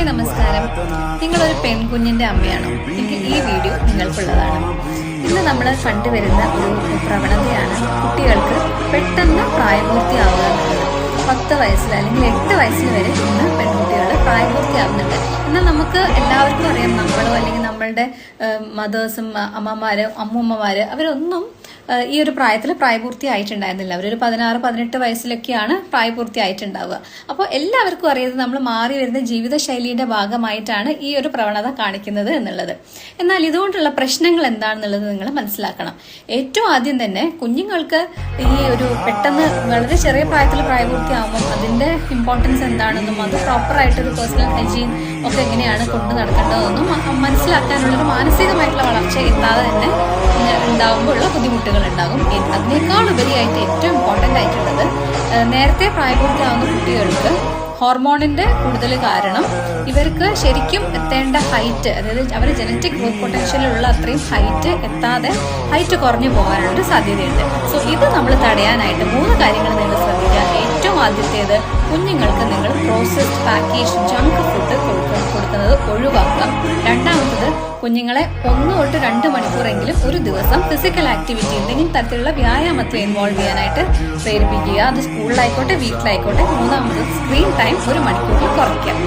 Hi നമസ്കാരം. നിങ്ങളൊരു പെൺകുഞ്ഞിന്റെ അമ്മയാണോ? എങ്കിൽ ഈ വീഡിയോ നിങ്ങൾക്കുള്ളതാണ്. ഇന്ന് നമ്മൾ കണ്ടുവരുന്ന ഒരു പ്രവണതയാണ് കുട്ടികൾക്ക് പെട്ടെന്ന് പ്രായപൂർത്തിയാവുക പത്ത് വയസ്സിൽ അല്ലെങ്കിൽ എട്ട് വയസ്സിൽ വരെ ഇന്ന് പെൺകുട്ടികൾ പ്രായപൂർത്തിയാവുന്നുണ്ട്. എന്നാൽ നമുക്ക് എല്ലാവർക്കും അറിയാം നമ്മളോ അല്ലെങ്കിൽ നമ്മളുടെ മദേഴ്സും അമ്മമാരോ അമ്മൂമ്മമാര് അവരൊന്നും ഈ ഒരു പ്രായത്തിൽ പ്രായപൂർത്തി പ്രായപൂർത്തിയായിട്ടുണ്ടായിരുന്നില്ല. അവരൊരു പതിനാറ് പതിനെട്ട് വയസ്സിലൊക്കെയാണ് പ്രായപൂർത്തിയായിട്ടുണ്ടാവുക. അപ്പോൾ എല്ലാവർക്കും അറിയുന്നത് നമ്മൾ മാറി വരുന്ന ജീവിതശൈലിയുടെ ഭാഗമായിട്ടാണ് ഈ ഒരു പ്രവണത കാണിക്കുന്നത് എന്നുള്ളത്. എന്നാൽ ഇതുകൊണ്ടുള്ള പ്രശ്നങ്ങൾ എന്താണെന്നുള്ളത് നിങ്ങൾ മനസ്സിലാക്കണം. ഏറ്റവും ആദ്യം തന്നെ കുഞ്ഞുങ്ങൾക്ക് ഈ ഒരു പെട്ടെന്ന് വളരെ ചെറിയ പ്രായത്തിൽ പ്രായപൂർത്തി ആകുമ്പോൾ അതിന്റെ ഇമ്പോർട്ടൻസ് എന്താണെന്നും അത് പ്രോപ്പറായിട്ടൊരു പേഴ്സണൽ ഹൈജീൻ ഒക്കെ എങ്ങനെയാണ് കൊണ്ടു നടക്കേണ്ടതെന്നും മനസ്സിലാക്കാനുള്ളൊരു മാനസികമായിട്ടുള്ള വളർച്ച എത്താതെ തന്നെ ഉണ്ടാകുമ്പോൾ ഉള്ള ബുദ്ധിമുട്ടുകൾ ഉണ്ടാകും അതിനേക്കാൾ ഉപരിയായിട്ട് ഏറ്റവും ഇമ്പോർട്ടന്റ് ആയിട്ടുള്ളത് നേരത്തെ പ്രായപൂർത്തിയാകുന്ന കുട്ടികൾക്ക് ഹോർമോണിന്റെ കൂടുതൽ കാരണം ഇവർക്ക് ശരിക്കും എത്തേണ്ട ഹൈറ്റ് അതായത് അവർ ജനറ്റിക് ഗ്രോത്ത് പൊട്ടൻഷ്യലുള്ള അത്രയും ഹൈറ്റ് എത്താതെ ഹൈറ്റ് കുറഞ്ഞു പോകാനുള്ള സാധ്യതയുണ്ട്. സോ ഇത് നമ്മൾ തടയാനായിട്ട് മൂന്ന് കാര്യങ്ങൾ നിങ്ങൾ ശ്രദ്ധിക്കുക. ഏറ്റവും ആദ്യത്തേത് കുഞ്ഞുങ്ങൾക്ക് നിങ്ങൾ പ്രോസസ്ഡ് പാക്കേജ് ജങ്ക് ഫുഡ് കൊടുക്കുന്നത് ഒഴിവാക്കാം രണ്ടാമത്തത് കുഞ്ഞുങ്ങളെ ഒന്ന് തൊട്ട് രണ്ട് മണിക്കൂറെങ്കിലും ഒരു ദിവസം ഫിസിക്കൽ ആക്ടിവിറ്റി എന്തെങ്കിലും തരത്തിലുള്ള വ്യായാമത്തിൽ ഇൻവോൾവ് ചെയ്യാനായിട്ട് പ്രേരിപ്പിക്കുക. അത് സ്കൂളിലായിക്കോട്ടെ വീട്ടിലായിക്കോട്ടെ മൂന്നാമത് സ്ക്രീൻ ടൈം ഒരു മണിക്കൂറിൽ കുറയ്ക്കാം